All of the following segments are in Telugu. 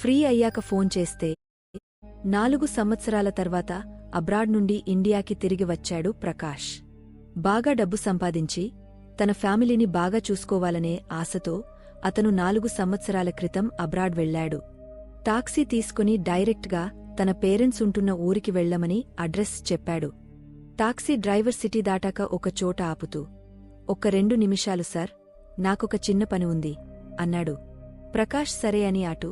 ఫ్రీ అయ్యాక ఫోన్ చేస్తే నాలుగు సంవత్సరాల తర్వాత అబ్రాడ్ నుండి ఇండియాకి తిరిగి వచ్చాడు ప్రకాష్. బాగా డబ్బు సంపాదించి తన ఫ్యామిలీని బాగా చూసుకోవాలనే ఆశతో అతను నాలుగు సంవత్సరాల క్రితం అబ్రాడ్ వెళ్ళాడు టాక్సీ తీసుకుని డైరెక్ట్గా తన పేరెంట్స్ ఉంటున్న ఊరికి వెళ్ళమని అడ్రస్ చెప్పాడు. టాక్సీ డ్రైవర్ సిటీ దాటాక ఒక చోట ఆపుతూ ఒక్క రెండు నిమిషాలు సార్ నాకొక చిన్న పని ఉంది అన్నాడు. ప్రకాష్ సరే అని అటు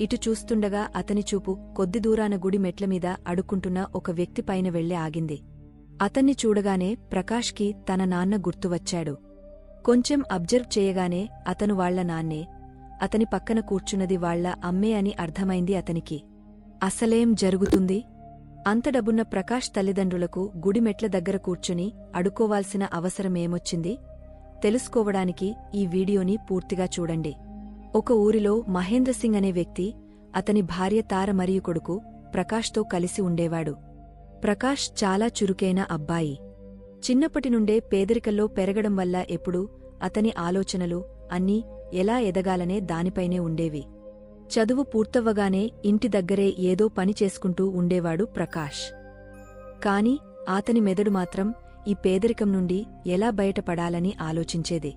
ఇటు చూస్తుండగా అతని చూపు కొద్ది దూరాన గుడి మెట్లమీద అడుక్కుంటున్న ఒక వ్యక్తి పైన వెళ్ళి ఆగింది. అతన్ని చూడగానే ప్రకాష్కి తన నాన్న గుర్తువచ్చాడు కొంచెం అబ్జర్వ్ చేయగానే అతను వాళ్ళ నాన్నే అతని పక్కన కూర్చున్నది వాళ్ళ అమ్మే అని అర్థమైంది అతనికి. అసలేం జరుగుతుంది? అంత డబ్బున్న ప్రకాష్ తల్లిదండ్రులకు గుడి మెట్ల దగ్గర కూర్చుని అడుకోవాల్సిన అవసరమేమొచ్చింది? తెలుసుకోవడానికి ఈ వీడియోని పూర్తిగా చూడండి. ఒక ఊరిలో మహేంద్ర సింగ్ అనే వ్యక్తి అతని భార్య తార మరియు కొడుకు ప్రకాష్తో కలిసి ఉండేవాడు. ప్రకాష్ చాలా చురుకైన అబ్బాయి. చిన్నప్పటి నుండే పేదరికల్లో పెరగడం వల్ల ఎప్పుడూ అతని ఆలోచనలు అన్నీ ఎలా ఎదగాలనే దానిపైనే ఉండేవి. చదువు పూర్తవ్వగానే ఇంటి దగ్గరే ఏదో పని చేసుకుంటూ ఉండేవాడు ప్రకాష్. కాని ఆతని మెదడు మాత్రం ఈ పేదరికం నుండి ఎలా బయటపడాలని ఆలోచించేది.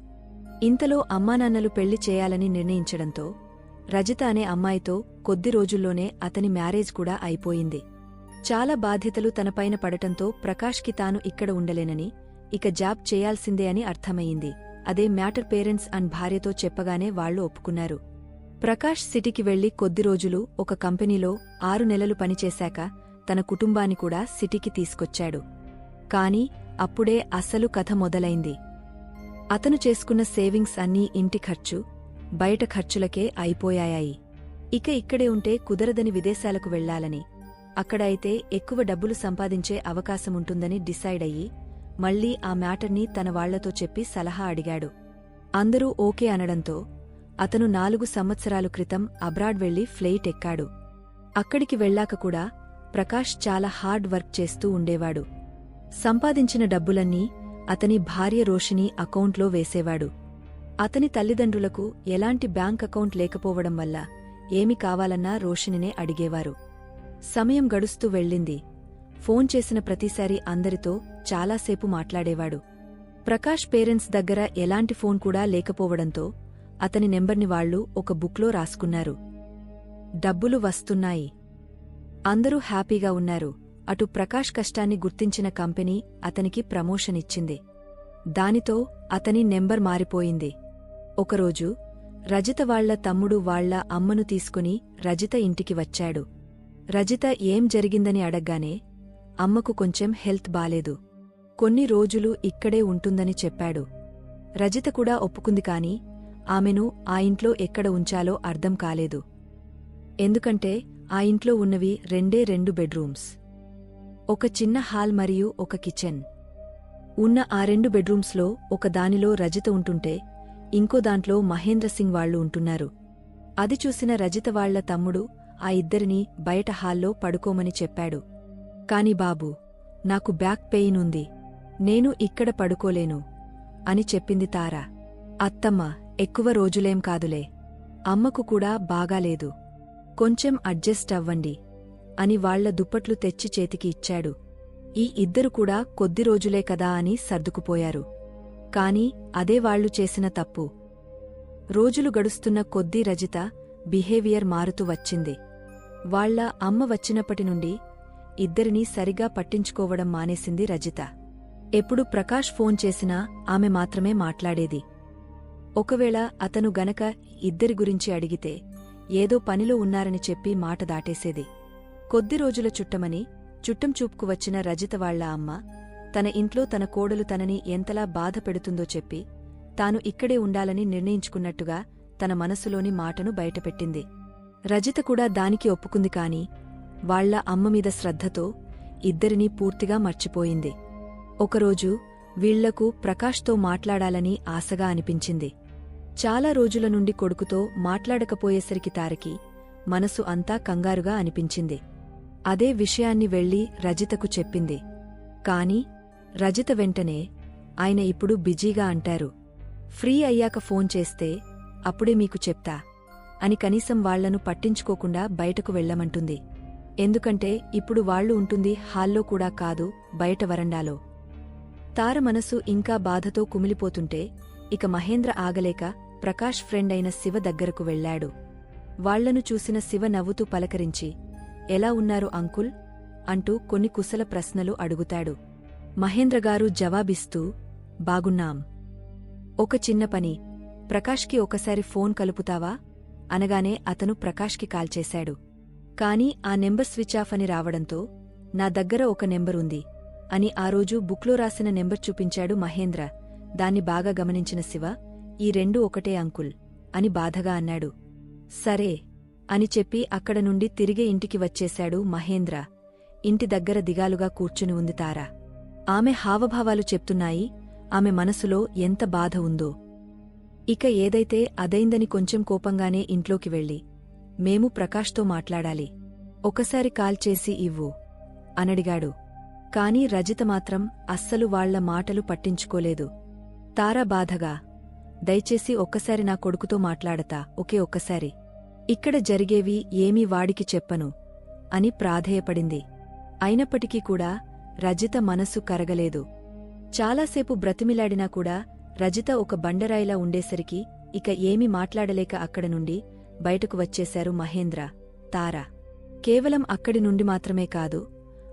ఇంతలో అమ్మానాన్నలు పెళ్ళి చేయాలని నిర్ణయించడంతో రజిత అనే అమ్మాయితో కొద్ది రోజుల్లోనే అతని మ్యారేజ్ కూడా అయిపోయింది. చాలా బాధ్యతలు తనపైన పడటంతో ప్రకాష్కి తాను ఇక్కడ ఉండలేనని ఇక జాబ్ చేయాల్సిందే అని అర్థమయ్యింది. అదే మ్యాటర్ పేరెంట్స్ అండ్ భార్యతో చెప్పగానే వాళ్ళు ఒప్పుకున్నారు. ప్రకాష్ సిటీకి వెళ్ళి కొద్ది రోజులు ఒక కంపెనీలో ఆరు నెలలు పనిచేశాక తన కుటుంబాన్ని కూడా సిటీకి తీసుకొచ్చాడు. కాని అప్పుడే అసలు కథ మొదలైంది. అతను చేసుకున్న సేవింగ్స్ అన్నీ ఇంటి ఖర్చు బయట ఖర్చులకే అయిపోయాయి ఇక ఇక్కడే ఉంటే కుదరదని విదేశాలకు వెళ్ళాలని అక్కడ అయితే ఎక్కువ డబ్బులు సంపాదించే అవకాశముంటుందని డిసైడ్ అయ్యి మళ్ళీ ఆ మ్యాటర్ని తన వాళ్ళతో చెప్పి సలహా అడిగాడు. అందరూ ఓకే అనడంతో అతను నాలుగు సంవత్సరాలు క్రితం అబ్రాడ్ వెళ్ళి ఫ్లైట్ ఎక్కాడు. అక్కడికి వెళ్ళాక కూడా ప్రకాష్ చాలా హార్డ్ వర్క్ చేస్తూ ఉండేవాడు. సంపాదించిన డబ్బులన్నీ అతని భార్య రోషిని అకౌంట్లో వేసేవాడు. అతని తల్లిదండ్రులకు ఎలాంటి బ్యాంక్ అకౌంట్ లేకపోవడం వల్ల ఏమి కావాలన్నా రోషినినే అడిగేవారు. సమయం గడుస్తూ వెళ్ళింది. ఫోన్ చేసిన ప్రతిసారి అందరితో చాలాసేపు మాట్లాడేవాడు. ప్రకాష్ పేరెంట్స్ దగ్గర ఎలాంటి ఫోన్ కూడా లేకపోవడంతో అతని నెంబర్ని వాళ్ళు ఒక బుక్లో రాసుకున్నారు. డబ్బులు వస్తున్నాయి. అందరూ హ్యాపీగా ఉన్నారు. అటు ప్రకాష్ కష్టాన్ని గుర్తించిన కంపెనీ అతనికి ప్రమోషన్ ఇచ్చింది. దానితో అతని నెంబర్ మారిపోయింది. ఒకరోజు రజిత వాళ్ళ తమ్ముడు వాళ్ళ అమ్మను తీసుకుని రజిత ఇంటికి వచ్చాడు. రజిత ఏం జరిగిందని అడగ్గానే అమ్మకు కొంచెం హెల్త్ బాలేదు. కొన్ని రోజులు ఇక్కడే ఉంటుందని చెప్పాడు. రజిత కూడా ఒప్పుకుంది కాని ఆమెను ఆ ఇంట్లో ఎక్కడ ఉంచాలో అర్థం కాలేదు. ఎందుకంటే ఆ ఇంట్లో ఉన్నవి రెండే రెండు బెడ్రూమ్స్. ఒక చిన్న హాల్ మరియు ఒక కిచెన్. ఉన్న ఆ రెండు బెడ్రూమ్స్లో ఒక దానిలో రజిత ఉంటుంటే ఇంకో దాంట్లో మహేంద్ర సింగ్ వాళ్ళు ఉంటున్నారు. అది చూసిన రజిత వాళ్ళ తమ్ముడు ఆ ఇద్దరినీ బయట హాల్లో పడుకోమని చెప్పాడు. కాని బాబూ నాకు బ్యాక్ పెయిన్ ఉంది. నేను ఇక్కడ పడుకోలేను అని చెప్పింది తార. అత్తమ్మ ఎక్కువ రోజులేం కాదులే. అమ్మకు కూడా బాగాలేదు. కొంచెం అడ్జస్ట్ అవ్వండి. అని వాళ్ళ దుప్పట్లు తెచ్చి చేతికి ఇచ్చాడు. ఈ ఇద్దరు కూడా కొద్ది రోజులే కదా అని సర్దుకుపోయారు. కాని అదే వాళ్ళు చేసిన తప్పు. రోజులు గడుస్తున్న కొద్దీ రజిత బిహేవియర్ మారుతూ వచ్చింది. వాళ్ళ అమ్మ వచ్చినప్పటి నుండి ఇద్దరినీ సరిగా పట్టించుకోవడం మానేసింది రజిత. ఎప్పుడు ప్రకాష్ ఫోన్ చేసినా ఆమె మాత్రమే మాట్లాడేది. ఒకవేళ అతను గనక ఇద్దరి గురించి అడిగితే ఏదో పనిలో ఉన్నారని చెప్పి మాట దాటేసేది. కొద్ది రోజుల చుట్టమని చుట్టం చూపుకు వచ్చిన రజిత వాళ్ళ అమ్మ తన ఇంట్లో తన కోడలు తనని ఎంతలా బాధ పెడుతుందో చెప్పి తాను ఇక్కడే ఉండాలని నిర్ణయించుకున్నట్టుగా తన మనసులోని మాటను బయటపెట్టింది. రజిత కూడా దానికి ఒప్పుకుంది కాని వాళ్ళ అమ్మమీద శ్రద్ధతో ఇద్దరినీ పూర్తిగా మర్చిపోయింది. ఒకరోజు వీళ్ళకు ప్రకాష్తో మాట్లాడాలని ఆశగా అనిపించింది. చాలా రోజుల నుండి కొడుకుతో మాట్లాడకపోయేసరికి తారకి మనసు అంతా కంగారుగా అనిపించింది. అదే విషయాన్ని వెళ్ళి రజితకు చెప్పింది. కాని రజిత వెంటనే ఆయన ఇప్పుడు బిజీగా అంటారు. ఫ్రీ అయ్యాక ఫోన్ చేస్తే అప్పుడే మీకు చెప్తా అని కనీసం వాళ్ళను పట్టించుకోకుండా బయటకు వెళ్ళమంటుంది. ఎందుకంటే ఇప్పుడు వాళ్ళు ఉంటుంది హాల్లో కూడా కాదు బయట వరండాలో. తార మనసు ఇంకా బాధతో కుమిలిపోతుంటే ఇక మహేంద్ర ఆగలేక ప్రకాష్ ఫ్రెండ్ అయిన శివ దగ్గరకు వెళ్ళాడు. వాళ్ళను చూసిన శివ నవ్వుతూ పలకరించి ఎలా ఉన్నారు అంకుల్ అంటూ కొన్ని కుశల ప్రశ్నలు అడుగుతాడు. మహేంద్రగారు జవాబిస్తూ బాగున్నాం. ఒక చిన్న పని. ప్రకాష్కి ఒకసారి ఫోన్ కలుపుతావా అనగానే అతను ప్రకాష్కి కాల్ చేశాడు. కాని ఆ నెంబర్ స్విచ్ ఆఫ్ అని రావడంతో నా దగ్గర ఒక నెంబరుంది అని ఆ రోజు బుక్లో రాసిన నెంబర్ చూపించాడు మహేంద్ర. దాన్ని బాగా గమనించిన శివ ఈ రెండు ఒకటే అంకుల్ అని బాధగా అన్నాడు. సరే. అని చెప్పి అక్కడ నుండి తిరిగి ఇంటికి వచ్చేశాడు మహేంద్ర. ఇంటి దగ్గర దిగాలుగా కూర్చుని ఉంది తార. ఆమె హావభావాలు చెప్తున్నాయి ఆమె మనసులో ఎంత బాధ ఉందో. ఇక ఏదైతే అదైందని కొంచెం కోపంగానే ఇంట్లోకి వెళ్ళి మేము ప్రకాష్తో మాట్లాడాలి. ఒకసారి కాల్ చేసి ఇవ్వు అనడిగాడు. కాని రజిత మాత్రం అస్సలు వాళ్ళ మాటలు పట్టించుకోలేదు. తారా బాధగా దయచేసి ఒక్కసారి నా కొడుకుతో మాట్లాడతా ఒకే ఒక్కసారి. ఇక్కడ జరిగేవి ఏమీ వాడికి చెప్పను అని ప్రాధేయపడింది. అయినప్పటికీ కూడా రజిత మనసు కరగలేదు. చాలాసేపు బ్రతిమిలాడినా కూడా రజిత ఒక బండరాయిలా ఉండేసరికి ఇక ఏమీ మాట్లాడలేక అక్కడ నుండి బయటకు వచ్చేశారు మహేంద్ర తార. కేవలం అక్కడి నుండి మాత్రమే కాదు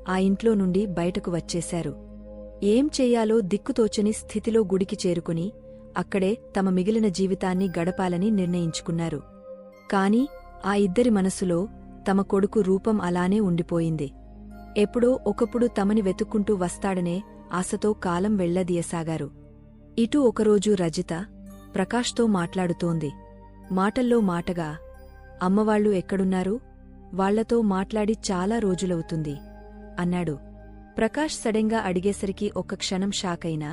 ఆ ఇంట్లో నుండి బయటకు వచ్చేశారు. ఏం చెయ్యాలో దిక్కుతోచని స్థితిలో గుడికి చేరుకుని అక్కడే తమ మిగిలిన జీవితాన్ని గడపాలని నిర్ణయించుకున్నారు. కాని ఆ ఇద్దరి మనసులో తమ కొడుకు రూపం అలానే ఉండిపోయింది. ఎప్పుడో ఒకప్పుడు తమని వెతుక్కుంటూ వస్తాడనే ఆశతో కాలం వెళ్ళదీయసాగారు ఇటూ ఒకరోజు రజిత ప్రకాష్తో మాట్లాడుతోంది. మాటల్లో మాటగా అమ్మవాళ్ళు ఎక్కడున్నారు? వాళ్ళతో మాట్లాడి చాలా రోజులవుతుంది అన్నాడు. ప్రకాష్ సడెంగా అడిగేసరికి ఒక్క క్షణం షాకైనా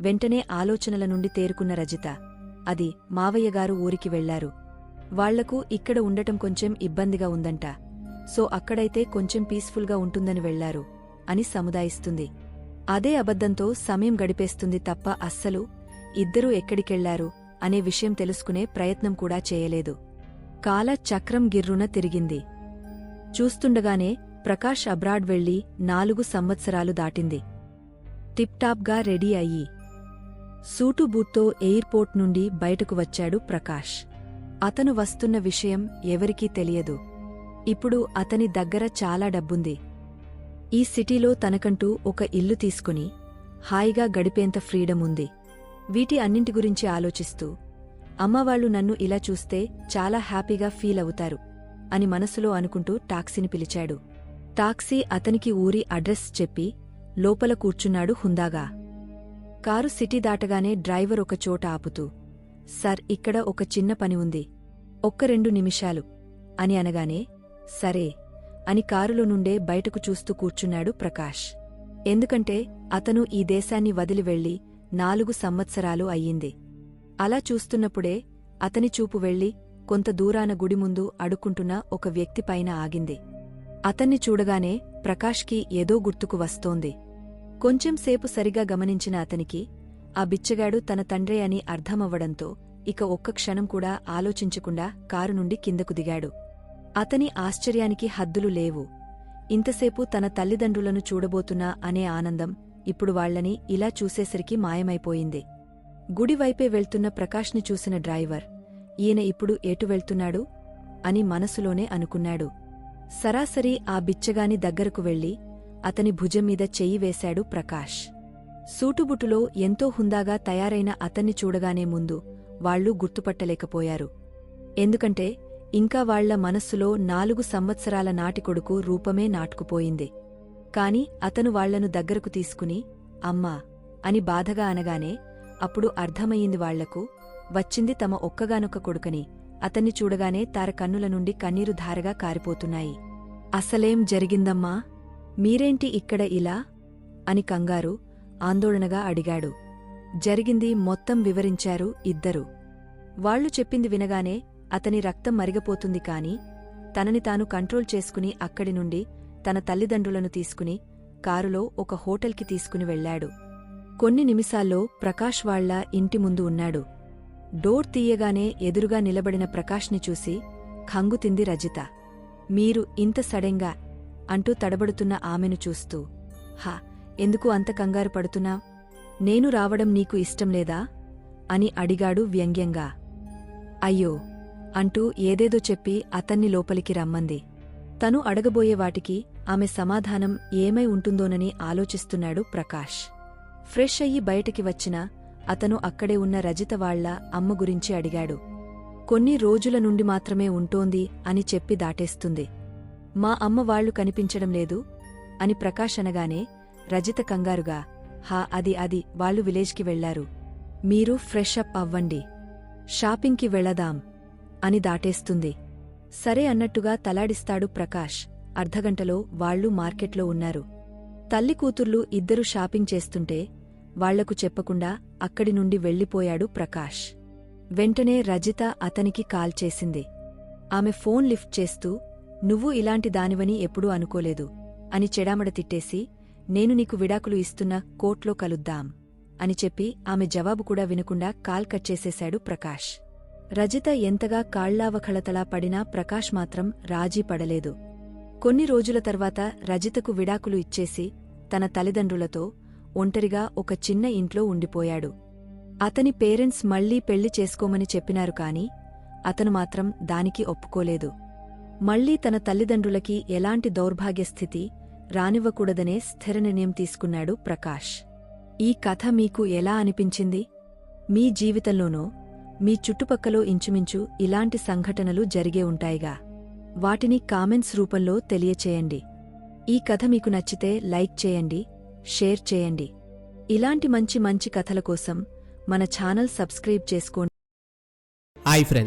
వెంటనే ఆలోచనల నుండి తేరుకున్న రజిత అది మావయ్యగారు ఊరికి వెళ్ళారు. వాళ్ళకు ఇక్కడ ఉండటం కొంచెం ఇబ్బందిగా ఉందంట. సో అక్కడైతే కొంచెం పీస్ఫుల్గా ఉంటుందని వెళ్ళారు అని సముదాయిస్తుంది. అదే అబద్ధంతో సమయం గడిపేస్తుంది తప్ప అస్సలు ఇద్దరూ ఎక్కడికెళ్ళారు అనే విషయం తెలుసుకునే ప్రయత్నం కూడా చేయలేదు. కాల చక్రం గిర్రున తిరిగింది. చూస్తుండగానే ప్రకాష్ అబ్రాడ్ వెళ్ళి నాలుగు సంవత్సరాలు దాటింది. టిప్టాప్గా రెడీ అయ్యి సూటు బూట్తో ఎయిర్పోర్ట్ నుండి బయటకు వచ్చాడు ప్రకాష్. అతను వస్తున్న విషయం ఎవరికీ తెలియదు. ఇప్పుడు అతని దగ్గర చాలా డబ్బుంది. ఈ సిటీలో తనకంటూ ఒక ఇల్లు తీసుకుని హాయిగా గడిపేంత ఫ్రీడమ్ ఉంది. వీటి అన్నింటి గురించి ఆలోచిస్తూ అమ్మవాళ్ళు నన్ను ఇలా చూస్తే చాలా హ్యాపీగా ఫీల్ అవుతారు అని మనసులో అనుకుంటూ టాక్సీని పిలిచాడు. టాక్సీ అతనికి ఊరి అడ్రస్ చెప్పి లోపల కూర్చున్నాడు హుందాగా. కారు సిటీ దాటగానే డ్రైవర్ ఒక చోట ఆపుతూ సర్ ఇక్కడ ఒక చిన్న పని ఉంది. ఒక్క రెండు నిమిషాలు. అని అనగానే సరే అని కారులో నుండే బయటకు చూస్తూ కూర్చున్నాడు ప్రకాష్. ఎందుకంటే అతను ఈ దేశాన్ని వదిలి వెళ్ళి నాలుగు సంవత్సరాలు అయ్యింది. అలా చూస్తున్నప్పుడే అతని చూపు వెళ్ళి కొంత దూరాన గుడి ముందు అడుక్కుంటున్న ఒక వ్యక్తిపైన ఆగింది. అతన్ని చూడగానే ప్రకాష్కి ఏదో గుర్తుకు వస్తోంది. కొంచెంసేపు సరిగా గమనించిన అతనికి ఆ బిచ్చగాడు తన తండ్రే అని అర్థమవ్వడంతో ఇక ఒక్క క్షణం కూడా ఆలోచించకుండా కారు నుండి కిందకు దిగాడు. అతని ఆశ్చర్యానికి హద్దులు లేవు. ఇంతసేపు తన తల్లిదండ్రులను చూడబోతున్నా అనే ఆనందం ఇప్పుడు వాళ్ళని ఇలా చూసేసరికి మాయమైపోయింది. గుడివైపే వెళ్తున్న ప్రకాష్ని చూసిన డ్రైవర్ ఈయన ఇప్పుడు ఎటు వెళ్తున్నాడు? అని మనసులోనే అనుకున్నాడు. సరాసరి ఆ బిచ్చగాని దగ్గరకు వెళ్ళి అతని భుజంమీద చెయ్యి వేశాడు ప్రకాష్. సూటుబుటులో ఎంతో హుందాగా తయారైన అతన్ని చూడగానే ముందు వాళ్ళు గుర్తుపట్టలేకపోయారు. ఎందుకంటే ఇంకా వాళ్ళ మనస్సులో నాలుగు సంవత్సరాల నాటి కొడుకు రూపమే నాటుకుపోయింది. కాని అతను వాళ్ళను దగ్గరకు తీసుకుని అమ్మా అని బాధగా అనగానే అప్పుడు అర్థమయ్యింది వాళ్ళకు వచ్చింది తమ ఒక్కగానొక్క కొడుకని. అతన్ని చూడగానే తార కన్నుల నుండి కన్నీరు ధారగా కారిపోతున్నాయి. అసలేం జరిగిందమ్మా? మీరేంటి ఇక్కడ ఇలా? అని కంగారు ఆందోళనగా అడిగాడు. జరిగింది మొత్తం వివరించారు ఇద్దరు. వాళ్ళు చెప్పింది వినగానే అతని రక్తం మరిగపోతుంది కాని తనని తాను కంట్రోల్ చేసుకుని అక్కడి నుండి తన తల్లిదండ్రులను తీసుకుని కారులో ఒక హోటల్కి తీసుకుని వెళ్ళాడు కొన్ని నిమిషాల్లో ప్రకాష్ వాళ్ళ ఇంటి ముందు ఉన్నాడు. డోర్ తీయగానే ఎదురుగా నిలబడిన ప్రకాష్ని చూసి ఖంగుతింది రజిత. మీరు ఇంత సడెంగా అంటూ తడబడుతున్న ఆమెను చూస్తూ హా ఎందుకు అంత కంగారు పడుతున్నా? నేను రావడం నీకు ఇష్టం లేదా? అని అడిగాడు వ్యంగ్యంగా. అయ్యో! అంటూ ఏదేదో చెప్పి అతన్ని లోపలికి రమ్మంది. తను అడగబోయే వాటికి ఆమె సమాధానం ఏమై ఉంటుందోనని ఆలోచిస్తున్నాడు ప్రకాష్. ఫ్రెష్ అయ్యి బయటికి వచ్చిన అతను అక్కడే ఉన్న రజిత వాళ్ళ అమ్మ గురించి అడిగాడు. కొన్ని రోజుల నుండి మాత్రమే ఉంటోంది అని చెప్పి దాటేస్తుంది. మా అమ్మ వాళ్ళు కనిపించడం లేదు అని ప్రకాష్ అనగానే రజిత కంగారుగా హా అది అది. వాళ్ళు విలేజ్కి వెళ్ళారు మీరు ఫ్రెష్ అప్ అవ్వండి. షాపింగ్కి వెళదాం అని దాటేస్తుంది. సరే అన్నట్టుగా తలాడిస్తాడు ప్రకాష్. అర్ధగంటలో వాళ్ళు మార్కెట్లో ఉన్నారు. తల్లి కూతుర్లు ఇద్దరు షాపింగ్ చేస్తుంటే వాళ్ళకు చెప్పకుండా అక్కడి నుండి వెళ్ళిపోయాడు ప్రకాష్. వెంటనే రజిత అతనికి కాల్ చేసింది. ఆమె ఫోన్ లిఫ్ట్ చేస్తూ నువ్వు ఇలాంటి దానివని ఎప్పుడూ అనుకోలేదు అని చెడామడ తిట్టేసి నేను నీకు విడాకులు ఇస్తున్న కోర్ట్లో కలుద్దాం అని చెప్పి ఆమె జవాబు కూడా వినకుండా కాల్ కట్ చేసేశాడు ప్రకాష్. రజిత ఎంతగా కాళ్ళావఖళతలా పడినా ప్రకాష్ మాత్రం రాజీ పడలేదు. కొన్ని రోజుల తర్వాత రజితకు విడాకులు ఇచ్చేసి తన తల్లిదండ్రులతో ఒంటరిగా ఒక చిన్న ఇంట్లో ఉండిపోయాడు. అతని పేరెంట్స్ మళ్ళీ పెళ్ళి చేసుకోమని చెప్పినారు కాని అతను మాత్రం దానికి ఒప్పుకోలేదు. మళ్ళీ తన తల్లిదండ్రులకి ఎలాంటి దౌర్భాగ్యస్థితి రానివ్వకూడదనే స్థిర నిర్ణయం తీసుకున్నాడు ప్రకాష్. ఈ కథ మీకు ఎలా అనిపించింది? మీ జీవితంలోనో మీ చుట్టుపక్కలో ఇంచుమించు ఇలాంటి సంఘటనలు జరిగే ఉంటాయిగా. వాటిని కామెంట్స్ రూపంలో తెలియచేయండి. ఈ కథ మీకు నచ్చితే లైక్ చేయండి షేర్ చేయండి. ఇలాంటి మంచి మంచి కథల కోసం మన ఛానల్ సబ్స్క్రైబ్ చేసుకోండి.